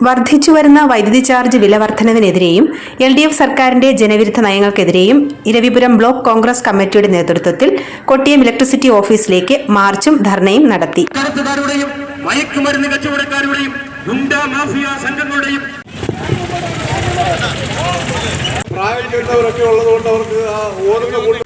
വർദ്ധിച്ചുവരുന്ന വൈദ്യുതി ചാർജ് വില വർധനവിനെതിരെയും എൽ ഡി എഫ് സർക്കാരിന്റെ ജനവിരുദ്ധ നയങ്ങൾക്കെതിരെയും ഇരവിപുരം ബ്ലോക്ക് കോൺഗ്രസ് കമ്മിറ്റിയുടെ നേതൃത്വത്തിൽ കൊട്ടിയം ഇലക്ട്രിസിറ്റി ഓഫീസിലേക്ക് മാർച്ചും ധർണയും നടത്തി. മയക്കുമരുന്ന് കച്ചവടക്കാരുടെയും ഗുണ്ട മാഫിയ സംഘങ്ങളുടെയും പ്രായം ചെന്നവരൊക്കെ ഉള്ളതുകൊണ്ട് അവർക്ക് ആ ഓടുന്ന കൂടി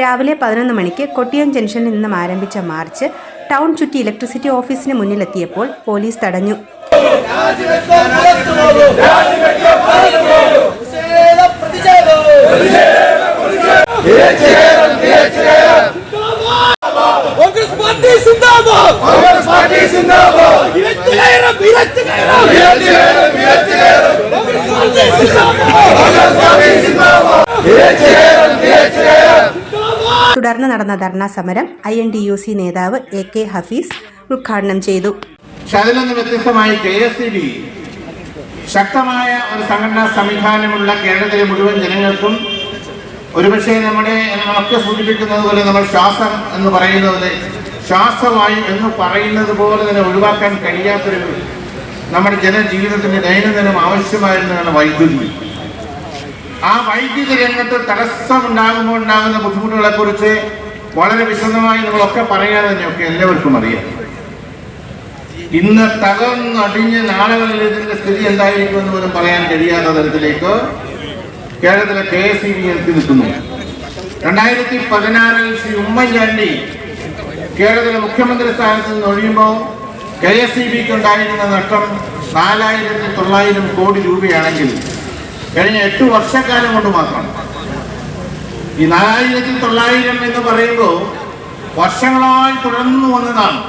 രാവിലെ പതിനൊന്ന് മണിക്ക് കൊട്ടിയം ജംഗ്ഷനിൽ നിന്നും ആരംഭിച്ച മാർച്ച് ടൗൺ ചുറ്റി ഇലക്ട്രിസിറ്റി ഓഫീസിന് മുന്നിലെത്തിയപ്പോൾ പോലീസ് തടഞ്ഞു. കോൺഗ്രസ് പാർട്ടി സിന്ദാബാദ്. കോൺഗ്രസ് പാർട്ടി സിന്ദാബാദ്. ഇരച്ചു കയറും ഇരച്ചു കയറും ഇരച്ചു കയറും ഇരച്ചു കയറും കോൺഗ്രസ് പാർട്ടി സിന്ദാബാദ് കോൺഗ്രസ് പാർട്ടി സിന്ദാബാദ് ഇരച്ചു കയറും ഇരച്ചു കയറും തുടർന്ന് നടന്ന ധർണാ സമരം I N D U C നേതാവ് എ കെ ഹഫീസ് ഉദ്ഘാടനം ചെയ്തു. വ്യത്യസ്തമായി കെ എസ് ഇ ബി ശക്തമായ ഒരു സംഘടനാ സംവിധാനമുള്ള കേരളത്തിലെ മുഴുവൻ ജനങ്ങൾക്കും ഒരുപക്ഷെ നമ്മുടെ നമ്മളൊക്കെ സൂചിപ്പിക്കുന്നത് പോലെ നമ്മൾ ശ്വാസം എന്ന് പറയുന്നത് ശ്വാസവായു എന്ന് പറയുന്നത് പോലെ തന്നെ ഒഴിവാക്കാൻ കഴിയാത്തൊരു നമ്മുടെ ജനജീവിതത്തിന്റെ ദൈനംദിനം ആവശ്യമായിരുന്നതാണ് വൈദ്യുതി. ആ വൈദ്യുതി രംഗത്ത് തടസ്സമുണ്ടാകുമ്പോൾ ഉണ്ടാകുന്ന ബുദ്ധിമുട്ടുകളെ കുറിച്ച് വളരെ വിശദമായി നമ്മളൊക്കെ പറയാതെ തന്നെയൊക്കെ എല്ലാവർക്കും അറിയാം. ഇന്ന് തകർന്നടിഞ്ഞ് നാളുകളിൽ ഇതിന്റെ സ്ഥിതി എന്തായിരിക്കും എന്ന് പോലും പറയാൻ കഴിയാത്ത തരത്തിലേക്ക് കേരളത്തിലെ കെ എസ് ഇ ബി എത്തി നിൽക്കുന്നു. രണ്ടായിരത്തി പതിനാറിൽ ശ്രീ ഉമ്മൻചാണ്ടി കേരളത്തിലെ മുഖ്യമന്ത്രി സ്ഥാനത്ത് നിന്ന് ഒഴിയുമ്പോൾ കെ എസ് ഇ ബിക്ക് ഉണ്ടായിരുന്ന നഷ്ടം നാലായിരത്തി തൊള്ളായിരം കോടി രൂപയാണെങ്കിൽ കഴിഞ്ഞ എട്ട് വർഷക്കാലം കൊണ്ട് മാത്രം. ഈ നാലായിരത്തി തൊള്ളായിരം എന്ന് പറയുമ്പോൾ വർഷങ്ങളായി തുടർന്നു വന്നതാണ്.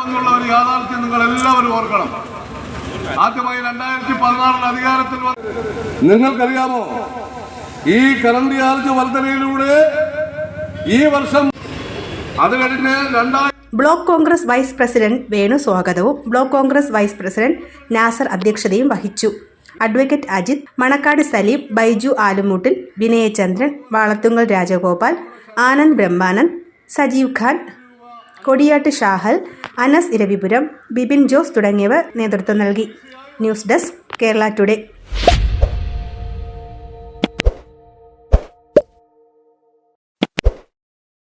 വന്നുള്ള ഒരു യാഥാർത്ഥ്യം നിങ്ങൾ എല്ലാവരും ഓർക്കണം. ആദ്യമായി രണ്ടായിരത്തി പതിനാറിൽ അധികാരത്തിൽ വന്ന നിങ്ങൾക്കറിയാമോ? ഈ കറണ്ട് ചാർജ് വർധനയിലൂടെ ഈ വർഷം അത് കഴിഞ്ഞ് രണ്ടായിരത്തി block Congress vice president Venu സ്വാഗതവും block Congress vice president Nasar അധ്യക്ഷതയും വഹിച്ചു. അഡ്വക്കേറ്റ് അജിത് മണക്കാട് സലീം ബൈജു ആലുമൂട്ടിൽ വിനയചന്ദ്രൻ വാളത്തുങ്കൽ രാജഗോപാൽ ആനന്ദ് ബ്രഹ്മാനന്ദ് സജീവ് ഖാൻ കൊടിയാട്ട് ഷാഹൽ അനസ് ഇരവിപുരം ബിപിൻ ജോസ് തുടങ്ങിയവർ നേതൃത്വം നൽകി. News desk Kerala today.